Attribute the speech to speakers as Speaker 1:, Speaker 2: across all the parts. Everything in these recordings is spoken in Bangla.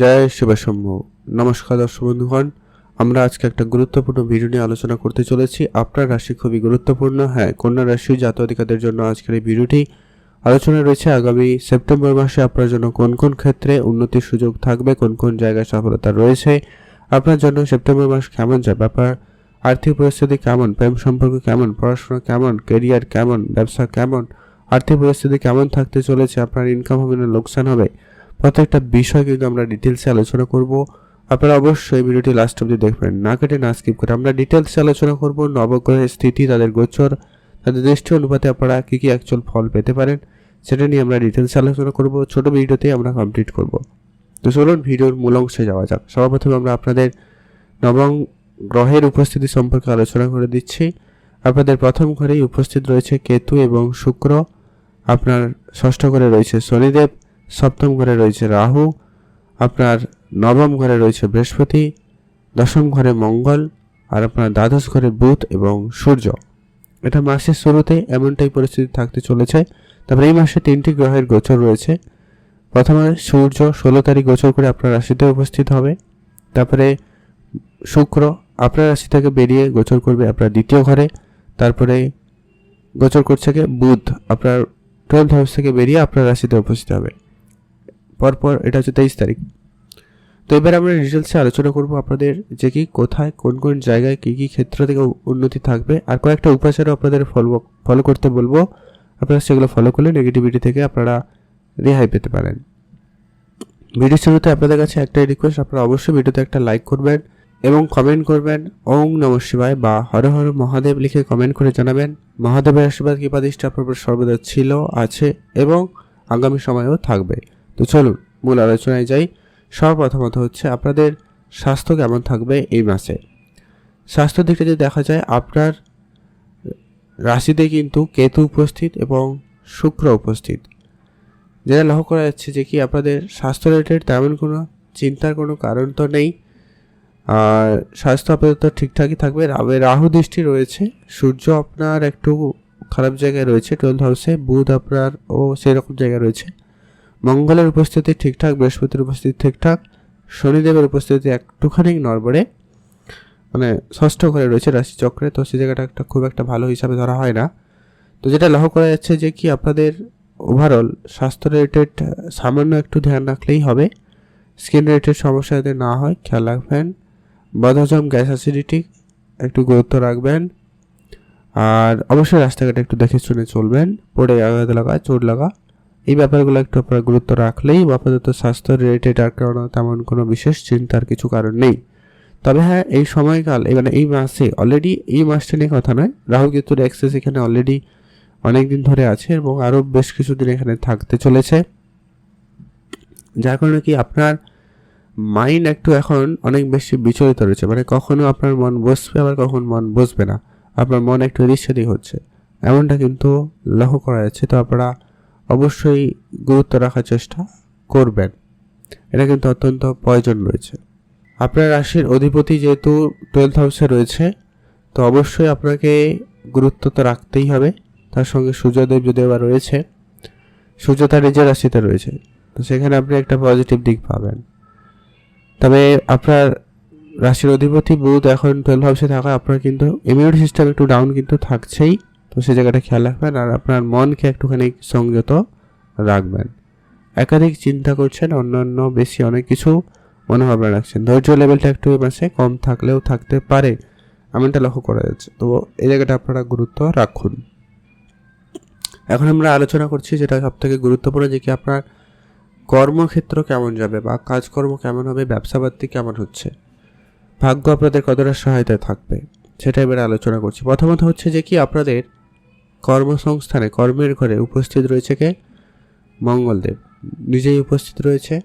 Speaker 1: জয় শিবসম্ভ। নমস্কার দর্শক বন্ধুগণ, আমরা আজকে একটা গুরুত্বপূর্ণ ভিডিও নিয়ে আলোচনা করতে চলেছি। আপনার রাশি খুবই গুরুত্বপূর্ণ। হ্যাঁ কন্যা রাশি জাত অধিকারদের জন্য আজকের এই ভিডিওটি আলোচনা রয়েছে আগামী সেপ্টেম্বর মাসে আপনার জন্য কোন কোন ক্ষেত্রে উন্নতির সুযোগ থাকবে, কোন কোন জায়গায় সফলতা রয়েছে, আপনার জন্য সেপ্টেম্বর মাস কেমন যাবে ব্যাপার, আর্থিক পরিস্থিতি কেমন, প্রেম সম্পর্ক কেমন, পড়াশোনা কেমন কেরিয়ার কেমন, ব্যবসা কেমন, আর্থিক পরিস্থিতি কেমন থাকতে চলেছে, আপনার ইনকাম হবে না, লোকসান হবে প্রত্যেকটা বিষয় কিন্তু আমরা ডিটেলসে আলোচনা করব। আপনারা অবশ্যই ভিডিওটি লাস্ট অবধি দেখবেন। না কেটে না স্কিপ করে আমরা ডিটেলসে আলোচনা করব, নবগ্রহের স্থিতি, তাদের গোচর, তাদের দৃষ্টি অনুপাতে আপনারা কী কী অ্যাকচুয়াল ফল পেতে পারেন, সেটা নিয়ে আমরা ডিটেলসে আলোচনা করব। ছোট ভিডিওতেই আমরা কমপ্লিট করব। তো চলুন ভিডিওর মূল অংশে যাওয়া যাক। সর্বপ্রথমে আমরা আপনাদের নবম গ্রহের উপস্থিতি সম্পর্কে আলোচনা করে দিচ্ছি। আপনাদের প্রথম ঘরেই উপস্থিত রয়েছে কেতু এবং শুক্র। আপনার ষষ্ঠ ঘরে রয়েছে শনিদেব। সপ্তম ঘরে রয়েছে রাহু, আপনার নবম ঘরে রয়েছে বৃহস্পতি, দশম ঘরে মঙ্গল, আর আপনার দ্বাদশ ঘরে বুধ এবং সূর্য। এটা মাসের শুরুতে এমনটাই পরিস্থিতি থাকতে চলেছে। তারপরে এই মাসে তিনটি গ্রহের গোচর রয়েছে। প্রথমে সূর্য, ষোলো তারিখ গোচর করে আপনার রাশিতে উপস্থিত হবে। তারপরে শুক্র আপনার রাশি থেকে বেরিয়ে গোচর করবে আপনার দ্বিতীয় ঘরে। তারপরে গোচর করছে বুধ, আপনার টুয়েলভ হাউস থেকে বেরিয়ে আপনার রাশিতে উপস্থিত হবে। পরপর এটা হচ্ছে তেইশ তারিখ। তো এবার আমরা ডিটেলসে আলোচনা করব আপনাদের যে কি, কোথায়, কোন কোন জায়গায় কী কী ক্ষেত্র থেকে উন্নতি থাকবে আর কয়েকটা উপাচারও আপনাদের ফলো ফলো করতে বলব। আপনারা সেগুলো ফলো করলে নেগেটিভিটি থেকে আপনারা রেহাই পেতে পারেন। ভিডিও শুরুতে আপনাদের কাছে একটাই রিকোয়েস্ট আপনারা অবশ্যই ভিডিওতে একটা লাইক করবেন এবং কমেন্ট করবেন। ওং নম শিবায় বা হর হর মহাদেব লিখে কমেন্ট করে জানাবেন। মহাদেবের আশীর্বাদ, কৃপা, দৃষ্টি আপনার সর্বদা ছিল, আছে এবং আগামী সময়েও থাকবে। তো চলুন মূল আলোচনায় যাই। সর্বপ্রথমত হচ্ছে আপনাদের স্বাস্থ্য কেমন থাকবে এই মাসে? স্বাস্থ্য দিকটা যদি দেখা যায়, আপনার রাশিতে কিন্তু কেতু উপস্থিত এবং শুক্র উপস্থিত। যেটা লক্ষ্য করা যাচ্ছে যে কি আপনাদের স্বাস্থ্য রিলেটেড তেমন কোনো চিন্তার কোনো কারণ তো নেই। আর স্বাস্থ্য আপাতত ঠিকঠাকই থাকবে। রাহু দৃষ্টি রয়েছে। সূর্য আপনার একটু খারাপ জায়গায় রয়েছে। টুয়েলভ হাউসে। বুধ আপনার ও সেরকম জায়গায় রয়েছে। মঙ্গলের উপস্থিতি ঠিকঠাক, বৃহস্পতির উপস্থিতি ঠিকঠাক, শনিদেবের উপস্থিতি একটুখানি নড়বড়ে মানে ষষ্ঠ ঘরে রয়েছে রাশিচক্রে, তো সেই জায়গাটা একটা খুব একটা ভালো হিসাবে ধরা হয় না। তো যেটা লক্ষ্য করা যাচ্ছে যে কি আপনাদের ওভারঅল স্বাস্থ্য রিলেটেড সামান্য একটু ধ্যান রাখলেই হবে। স্কিন রিলেটেড সমস্যা যাতে না হয়, খেয়াল রাখবেন। বদহজম, গ্যাস অ্যাসিডিটি একটু গুরুত্ব রাখবেন। আর অবশ্যই রাস্তাঘাটে একটু দেখে শুনে চলবেন। পড়ে আঘাত লাগা, চোট লাগা। এই ব্যাপারগুলো একটু আপনারা গুরুত্ব রাখলেই আপাতত স্বাস্থ্য রিলেটেড আর কারণ তেমন কোনো বিশেষ চিন্তার কিছু কারণ নেই। তবে হ্যাঁ এই সময়কাল মানে এই মাসে অলরেডি এই মাসটা নিয়ে কথা নয়। রাহু কেতুর অ্যাক্সেস এখানে অলরেডি অনেক দিন ধরে আছে এবং আরও বেশ কিছুদিন এখানে থাকতে চলেছে। যার কারণে কি আপনার মাইন্ড একটু এখন অনেক বেশি বিচলিত রয়েছে। মানে কখনো আপনার মন বসবে, আবার কখন মন বসবে না। আপনার মন একটু এদিক হচ্ছে। এমনটা কিন্তু লক্ষ্য করা যাচ্ছে। তো আপনারা অবশ্যই গুরুত্ব রাখার চেষ্টা করবেন। এটা কিন্তু অত্যন্ত প্রয়োজন রয়েছে। আপনার রাশির অধিপতি যেহেতু টুয়েলভ হাউসে রয়েছে, তো অবশ্যই আপনাকে গুরুত্ব তো রাখতেই হবে। তার সঙ্গে সূর্যদেব যদি আবার রয়েছে, সূর্য তার নিজের রাশিতে রয়েছে, তো সেখানে আপনি একটা পজিটিভ দিক পাবেন। তবে আপনার রাশির অধিপতি বুধ এখন টুয়েলভ হাউসে থাকা, আপনার কিন্তু ইমিউনিটি সিস্টেম একটু ডাউন কিন্তু থাকছেই। তো সেই জায়গাটা খেয়াল রাখবেন আর আপনার মনকে একটুখানি সংযত রাখবেন। একাধিক চিন্তা করছেন, অন্যান্য বেশি অনেক কিছু মনোভাবনা রাখছেন। ধৈর্য লেভেলটা একটু মাসে কম থাকলেও থাকতে পারে, এমনটা লক্ষ্য করা যাচ্ছে। তো এই জায়গাটা আপনারা গুরুত্ব রাখুন। এখন আমরা আলোচনা করছি যেটা সব থেকে গুরুত্বপূর্ণ যে কি আপনার কর্মক্ষেত্র কেমন যাবে বা কাজকর্ম কেমন হবে ব্যবসা বাড়তি কেমন হচ্ছে, ভাগ্য আপনাদের কতটা সহায়তায় থাকবে, সেটা এবারে আলোচনা করছি। প্রথমত হচ্ছে যে কি আপনাদের কর্মসংস্থানে, কর্মের ঘরে উপস্থিত রয়েছে কে? মঙ্গলদেব। নিজেই উপস্থিত রয়েছে।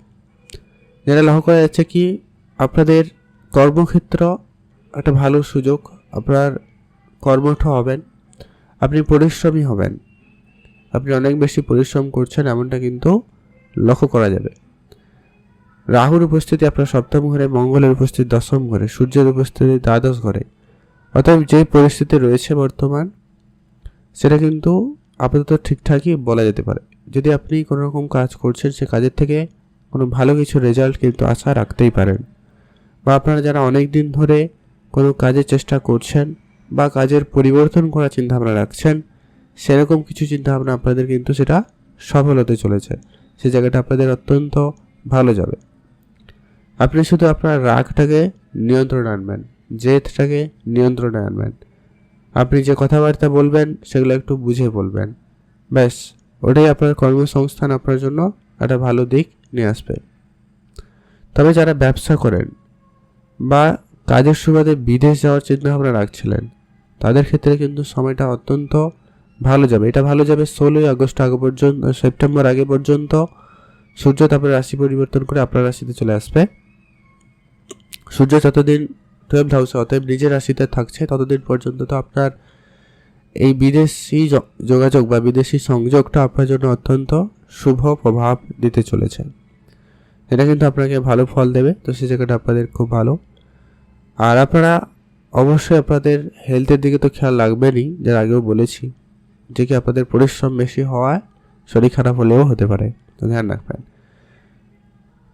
Speaker 1: যেটা লক্ষ্য করা যাচ্ছে কি, আপনাদের কর্মক্ষেত্র একটা ভালো সুযোগ। আপনার কর্মঠ হবেন। আপনি পরিশ্রমী হবেন। আপনি অনেক বেশি পরিশ্রম করছেন, এমনটা কিন্তু লক্ষ্য করা যাবে। রাহুর উপস্থিতি আপনার সপ্তম ঘরে, মঙ্গলের উপস্থিতি দশম ঘরে, সূর্যের উপস্থিতি দ্বাদশ ঘরে। অতএব যে পরিস্থিতি রয়েছে বর্তমান সেটা কিন্তু আপাতত ঠিকঠাকই বলা যেতে পারে। যদি আপনি কোনো রকম কাজ করছেন, সে কাজের থেকে কোনো ভালো কিছু রেজাল্ট কিন্তু আশা রাখতেই পারেন। বা আপনারা যারা অনেক দিন ধরে কোনো কাজের চেষ্টা করছেন বা কাজের পরিবর্তন করার চিন্তাভাবনা রাখছেন, সেরকম কিছু চিন্তাভাবনা আপনাদের কিন্তু সেটা সফল হতে চলেছে। সেই জায়গাটা আপনাদের অত্যন্ত ভালো যাবে। আপনি শুধু আপনার রাগটাকে নিয়ন্ত্রণে আনবেন, জেদটাকে নিয়ন্ত্রণে আনবেন। আপনি যে কথাবার্তা বলবেন, সেগুলো একটু বুঝে বলবেন। ব্যাস, ওটাই আপনার কর্মসংস্থান আপনার জন্য একটা ভালো দিক নিয়ে আসবে। তবে যারা ব্যবসা করেন বা কাজের সুবাদে বিদেশ যাওয়ার চিন্তাভাবনা রাখছিলেন, তাদের ক্ষেত্রে কিন্তু সময়টা অত্যন্ত ভালো যাবে। এটা ভালো যাবে ষোলোই আগস্ট আগে পর্যন্ত, সেপ্টেম্বর আগে পর্যন্ত। সূর্য তারপরে রাশি পরিবর্তন করে আপনার রাশিতে চলে আসবে। সূর্য যতদিন টুয়েলভ হাউসে অতএব নিজের রাশিতে থাকছে, ততদিন পর্যন্ত তো আপনার এই বিদেশি যোগাযোগ বা বিদেশি সংযোগটা আপনার জন্য অত্যন্ত শুভ প্রভাব দিতে চলেছে। এটা কিন্তু আপনাকে ভালো ফল দেবে, তো সেই জায়গাটা আপনাদের খুব ভালো। আর আপনারা অবশ্যই আপনাদের হেলথের দিকে তো খেয়াল রাখবেনই, যার আগেও বলেছি, যে কি আপনাদের পরিশ্রম বেশি হওয়ায় শরীর খারাপ হলেও হতে পারে, তো ধ্যান রাখবেন।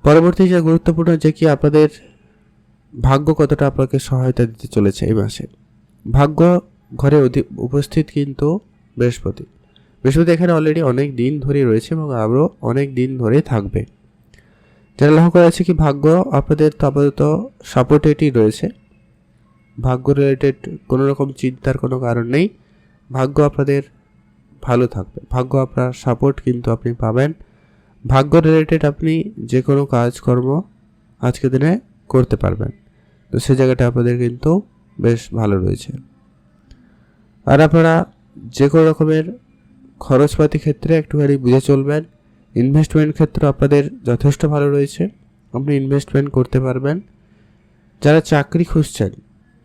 Speaker 1: পরবর্তী যে গুরুত্বপূর্ণ যে কি আপনাদের ভাগ্য কতটা আপনাকে সহায়তা দিতে চলেছে এই মাসে? ভাগ্য ঘরে উপস্থিত কিন্তু বৃহস্পতি। বৃহস্পতি এখানে অলরেডি অনেক দিন ধরে রয়েছে এবং আরও অনেক দিন ধরে থাকবে। যারা লক্ষ্য করা আছে কি ভাগ্য আপনাদের তো আপাতত সাপোর্টেডই রয়েছে। ভাগ্য রিলেটেড কোনো রকম চিন্তার কোনো কারণ নেই। ভাগ্য আপনাদের ভালো থাকবে। ভাগ্য আপনার সাপোর্ট কিন্তু আপনি পাবেন। ভাগ্য রিলেটেড আপনি যে কোনো কাজকর্ম আজকের দিনে করতে পারবেন। তো সেই জায়গাটা আপনাদের কিন্তু বেশ ভালো রয়েছে। আর আপনারা যে কোনো রকমের খরচপাতি ক্ষেত্রে একটুখানি বুঝে চলবেন। ইনভেস্টমেন্ট ক্ষেত্রে আপনাদের যথেষ্ট ভালো রয়েছে। আপনি ইনভেস্টমেন্ট করতে পারবেন। যারা চাকরি খুঁজছেন,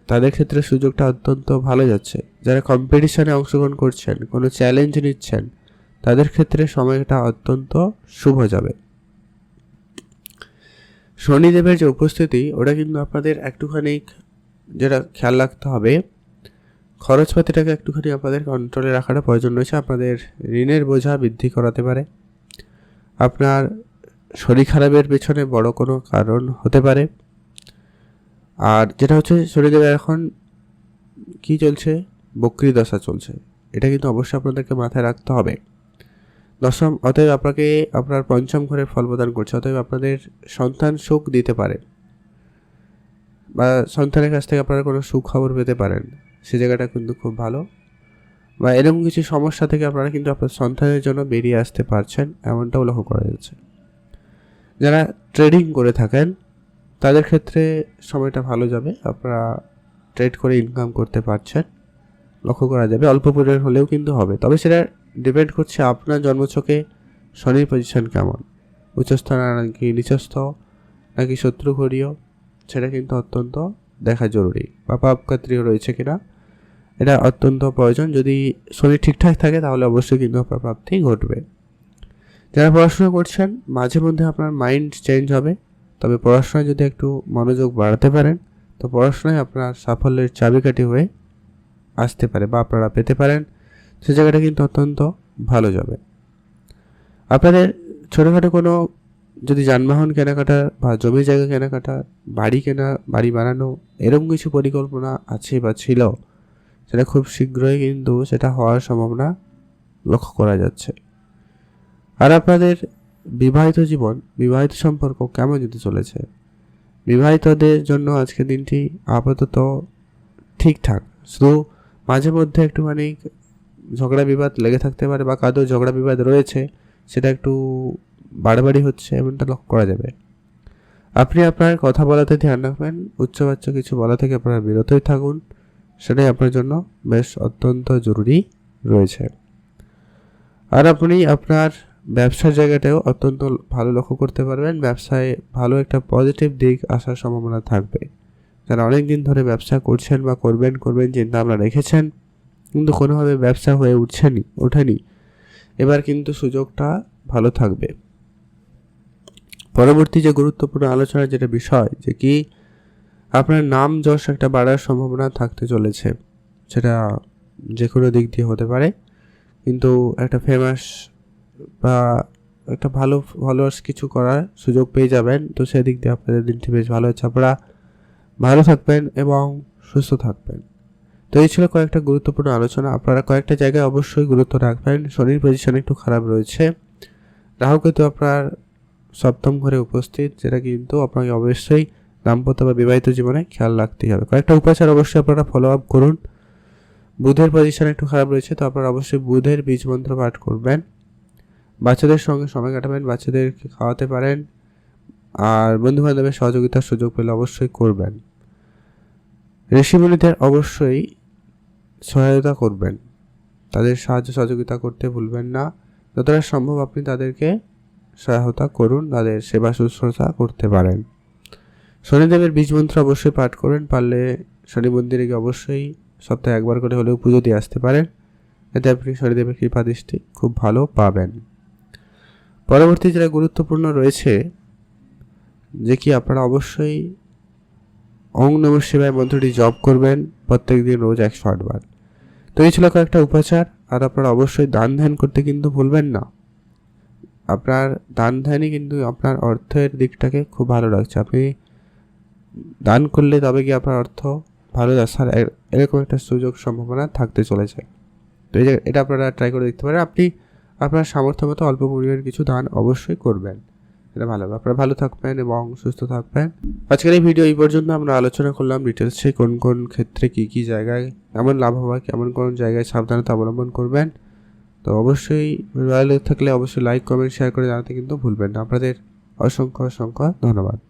Speaker 1: তাদের ক্ষেত্রে সুযোগটা অত্যন্ত ভালো যাচ্ছে। যারা কম্পিটিশনে অংশগ্রহণ করছেন, কোনো চ্যালেঞ্জ নিচ্ছেন, তাদের ক্ষেত্রে সময়টা অত্যন্ত শুভ যাবে। শনিদেবের যে উপস্থিতি, ওটা কিন্তু আপনাদের একটুখানি যেটা খেয়াল রাখতে হবে, খরচপাতিটাকে একটুখানি আপনাদের কন্ট্রোলে রাখাটা প্রয়োজন রয়েছে। আপনাদের ঋণের বোঝা বৃদ্ধি করাতে পারে। আপনার শরীর খারাপের পেছনে বড় কোনো কারণ হতে পারে। আর যেটা হচ্ছে শনিদেবের এখন কি চলছে? বক্রি দশা চলছে। এটা কিন্তু অবশ্যই আপনাদেরকে মাথায় রাখতে হবে। দশম, অতএব আপনাকে আপনার পঞ্চম ঘরের ফল প্রদান করছে, অতএব আপনাদের সন্তান সুখ দিতে পারে। বা সন্তানের কাছ থেকে আপনারা কোনো সুখবর পেতে পারেন। সে জায়গাটা কিন্তু খুব ভালো। বা এরকম কিছু সমস্যা থেকে আপনারা কিন্তু আপনার সন্তানের জন্য বেরিয়ে আসতে পারছেন, এমনটাও লক্ষ্য করা যাচ্ছে। যারা ট্রেডিং করে থাকেন, তাদের ক্ষেত্রে সময়টা ভালো যাবে, আপনারা ট্রেড করে ইনকাম করতে পারছেন। লক্ষ্য করা যাবে, অল্প পরিমাণ হলেও কিন্তু হবে। তবে সেটা ডিপেন্ড করছে আপনার জন্মছকে শনির পজিশন কেমন। উচ্চস্থ নাকি নিচস্থ, নাকি শত্রুঘরীয় সেটা কিন্তু অত্যন্ত দেখা জরুরি। বা পাপকাত্রীয় রয়েছে কিনা, এটা অত্যন্ত প্রয়োজন। যদি শরীর ঠিকঠাক থাকে, তাহলে অবশ্যই কিন্তু আপনার প্রাপ্তি ঘটবে। যারা পড়াশোনা করছেন, মাঝে মধ্যে আপনার মাইন্ড চেঞ্জ হবে। তবে পড়াশোনায় যদি একটু মনোযোগ বাড়াতে পারেন, তো পড়াশোনায় আপনার সাফল্যের চাবিকাঠি হয়ে আসতে পারে বা আপনারা পেতে পারেন। সে জায়গাটা কিন্তু অত্যন্ত ভালো যাবে। আপনাদের ছোটোখাটো কোনো যদি যানবাহন কেনাকাটা বা জমি জায়গা কেনাকাটা, বাড়ি কেনা, বাড়ি বানানো এরকম কিছু পরিকল্পনা আছে বা ছিল, সেটা খুব শীঘ্রই কিন্তু সেটা হওয়ার সম্ভাবনা লক্ষ্য করা যাচ্ছে। আর আপনাদের বিবাহিত জীবন, বিবাহিত সম্পর্ক কেমন যেতে চলেছে? বিবাহিতদের জন্য আজকের দিনটি আপাতত ঠিকঠাক। শুধু মাঝে মধ্যে একটুখানি ঝগড়া বিবাদ লেগে থাকতে পারে বা কাদো ঝগড়া বিবাদ রয়েছে, সেটা একটু বাড়াবাড়ি হচ্ছে এমনটা লক্ষ্য করা যাবে। আপনি আপনার কথা বলাতে ধ্যান রাখবেন, উচ্চবাচ্য কিছু বলা থেকে আপনারা বিরতই থাকুন, সেটাই আপনার জন্য বেশ অত্যন্ত জরুরি রয়েছে। আর আপনি আপনার ব্যবসার জায়গাটাও অত্যন্ত ভালো লক্ষ্য করতে পারবেন, ব্যবসায় ভালো একটা পজিটিভ দিক আসার সম্ভাবনা থাকবে। যারা অনেক দিন ধরে ব্যবসা করছেন বা করবেন করবেন, চিন্তা ভাবনা রেখেছেন কিন্তু কোনোভাবে ব্যবসা হয়ে উঠছেনি, ওঠেনি। এবার কিন্তু সুযোগটা ভালো থাকবে। পরবর্তী যে গুরুত্বপূর্ণ আলোচনার যেটা বিষয়, যে কি আপনার নাম যশ একটা বাড়ার সম্ভাবনা থাকতে চলেছে। সেটা যে কোনো দিক দিয়ে হতে পারে। কিন্তু একটা ফেমাস বা একটা ভালো ফলোয়ার্স কিছু করার সুযোগ পেয়ে যাবেন। তো সেদিক দিয়ে আপনাদের দিনটি বেশ ভালো হচ্ছে আপনারা ভালো থাকবেন এবং সুস্থ থাকবেন। তো এই ছিল কয়েকটা গুরুত্বপূর্ণ আলোচনা। আপনারা কয়েকটা জায়গায় অবশ্যই গুরুত্ব রাখবেন। শনির পজিশন একটু খারাপ রয়েছে। রাহু কিন্তু আপনার সপ্তম ঘরে উপস্থিত, যেটা কিন্তু আপনাকে অবশ্যই দাম্পত্য বা বিবাহিত জীবনে খেয়াল রাখতেই হবে। কয়েকটা উপাচার অবশ্যই আপনারা ফলো আপ করুন। বুধের পজিশন একটু খারাপ রয়েছে, তো আপনারা অবশ্যই বুধের বীজ মন্ত্র পাঠ করবেন। বাচ্চাদের সঙ্গে সময় কাটাবেন, বাচ্চাদেরকে খাওয়াতে পারেন। আর বন্ধু বান্ধবের সহযোগিতার সুযোগ পেলে অবশ্যই করবেন। ঋষিমুনিদের অবশ্যই সহায়তা করবেন। তাদের সাহায্য সহযোগিতা করতে ভুলবেন না। যতটা সম্ভব আপনি তাদেরকে সহায়তা করুন, তাদের সেবা শুশ্রূষা করতে পারেন। শনিদেবের বীজ মন্ত্র অবশ্যই পাঠ করেন। পারলে শনি মন্দিরে গিয়ে অবশ্যই সপ্তাহে একবার করে হলেও পুজো দিয়ে আসতে পারেন। এতে আপনি শনিদেবের কৃপা দৃষ্টি খুব ভালো পাবেন। পরবর্তী যেটা গুরুত্বপূর্ণ রয়েছে, যে কি আপনারা অবশ্যই ওং নম শিবায় মন্ত্রটি জপ করবেন প্রত্যেক দিন রোজ একশো আটবার। তো এই ছিল কয়েকটা উপাচার, আর আপনারা অবশ্যই দান ধ্যান করতে কিন্তু ভুলবেন না। আপনার দান ধ্যানই কিন্তু আপনার অর্থের দিকটাকে খুব ভালো রাখছে। আপনি দান করলে তবে কি আপনার অর্থ ভালো আসার এরকম একটা সুযোগ, সম্ভাবনা থাকতে চলেছে। তো এটা আপনারা ট্রাই করে দেখতে পারেন। আপনি আপনার সামর্থ্য মতো অল্প পরিমাণ কিছু দান অবশ্যই করবেন। এটা ভালো হবে। আপনারা ভালো থাকবেন এবং সুস্থ থাকবেন। আজকের এই ভিডিও এই পর্যন্ত। আমরা আলোচনা করলাম ডিটেলসে কোন কোন ক্ষেত্রে কি কি জায়গায় এমন লাভ হওয়া কেমন কোন জায়গায় সাবধানতা অবলম্বন করবেন। তো অবশ্যই ভালো থাকলে অবশ্যই লাইক কমেন্ট শেয়ার করে জানাতে কিন্তু ভুলবেন না। আপনাদের অসংখ্য অসংখ্য ধন্যবাদ।